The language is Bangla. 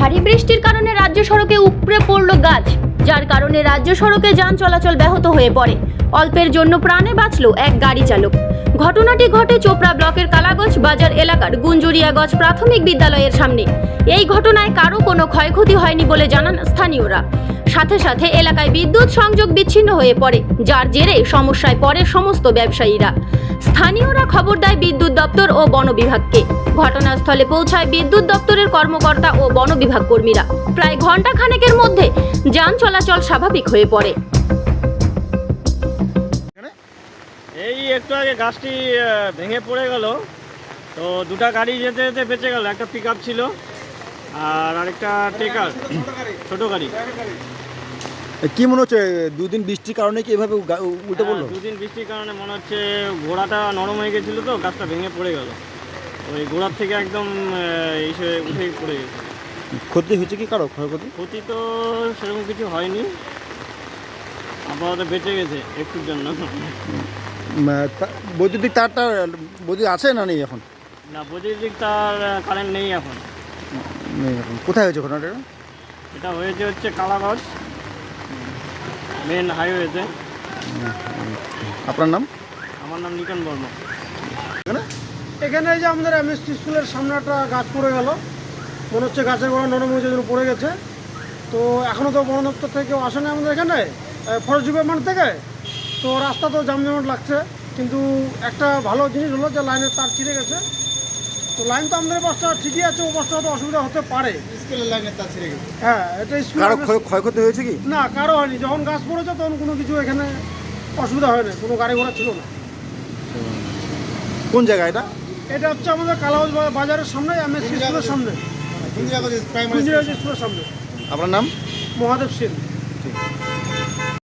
ভারী বৃষ্টির কারণে রাজ্য সড়কে উপড়ে পড়ল গাছ, যার কারণে রাজ্য সড়কে যান চলাচল ব্যাহত হয়ে পড়ে। অল্পের জন্য প্রাণে বাঁচল এক গাড়ি চালক। ঘটনাটি ঘটে চোপড়া ব্লকের কালাগঞ্জ বাজার এলাকার গুঞ্জুরিয়াগঞ্জ প্রাথমিক বিদ্যালয়ের সামনে। এই ঘটনায় কারও কোনো ক্ষয়ক্ষতি হয়নি বলে জানান স্থানীয়রা। সাথে সাথে এলাকায় বিদ্যুৎ সংযোগ বিচ্ছিন্ন হয়ে পড়ে, যার জেরে সমস্যায় পড়ে সমস্ত ব্যবসায়ীরা। স্থানীয়রা খবর দেয় বিদ্যুৎ দপ্তর ও বন বিভাগকে। ঘটনাস্থলে পৌঁছায় বিদ্যুৎ দপ্তরের কর্মকর্তা ও বন বিভাগ কর্মীরা। প্রায় ঘণ্টা খানেকের মধ্যে যান চলাচল স্বাভাবিক হয়ে পড়ে। এই একটু আগে গাছটি ভেঙে পড়ে গেল। তো দুটা গাড়ি যেতে যেতে বেঁচে গেল। একটা পিক ছিল আর আরেকটা টেকার ছোট গাড়ি। কি মনে হচ্ছে দুদিন বৃষ্টির কারণে কি এভাবে উল্টে পড়ল? হ্যাঁ, দুদিন বৃষ্টির কারণে মনে হচ্ছে ঘোড়াটা নরম হয়ে গেছিল তো গাছটা ভেঙে পড়ে গেল। ওই ঘোড়ার থেকে একদম এসে উঠে পড়ে গেছে। ক্ষতি হয়েছে কি কারও ক্ষয়ক্ষতি? ক্ষতি তো সেরকম কিছু হয়নি আপাতত বেঁচে গেছে একটুর জন্য। বৈদ্যুতিক তারটা বৈদ্যুতিক আছে না নেই এখন? না বৈদ্যুতিক তার কারেন্ট নেই এখন। নেই এখন। কোথায় হয়েছে ঘটনাটা? এটা হয়েছে হচ্ছে কালাগঞ্জ। মেন হাইওয়েতে আপনার নাম? আমার নাম নিকন বর্মা। এখানে? এখানে এই যে আমাদের এমএসটি স্কুলের সামনে একটা গাছ পড়ে গেল। মনে হচ্ছে গাছের গোড়া নরম হয়ে যেন পড়ে গেছে। তো এখনও তো বন দপ্তর থেকে কেউ আসে না আমাদের এখানে ফরেস্ট ডিপার্টমেন্ট থেকে। তো রাস্তা তো জামজমাট লাগছে কিন্তু একটা ভালো জিনিস হলো যে লাইনের তার ছিঁড়ে গেছে। তো লাইন তো আমাদের বাসটা ঠিকই আছে ও বাসটা তো অসুবিধা হতে পারে। স্কুলের লাইনের তার ছিঁড়ে গেছে হ্যাঁ এটা স্কুল কারও ক্ষয়ক্ষতি হয়েছে কি? না কারও হয়নি। যখন গাছ পড়েছে তখন কোনো কিছু এখানে অসুবিধা হয়নি। কোনো গাড়ি ঘোড়া ছিল না। কোন জায়গা এটা? এটা হচ্ছে আমাদের কালাউজ বাজারের সামনে এমএসটি স্কুলের সামনে। প্রাইমারি স্কুলের সামনে। আপনার নাম? মহাদেব সিং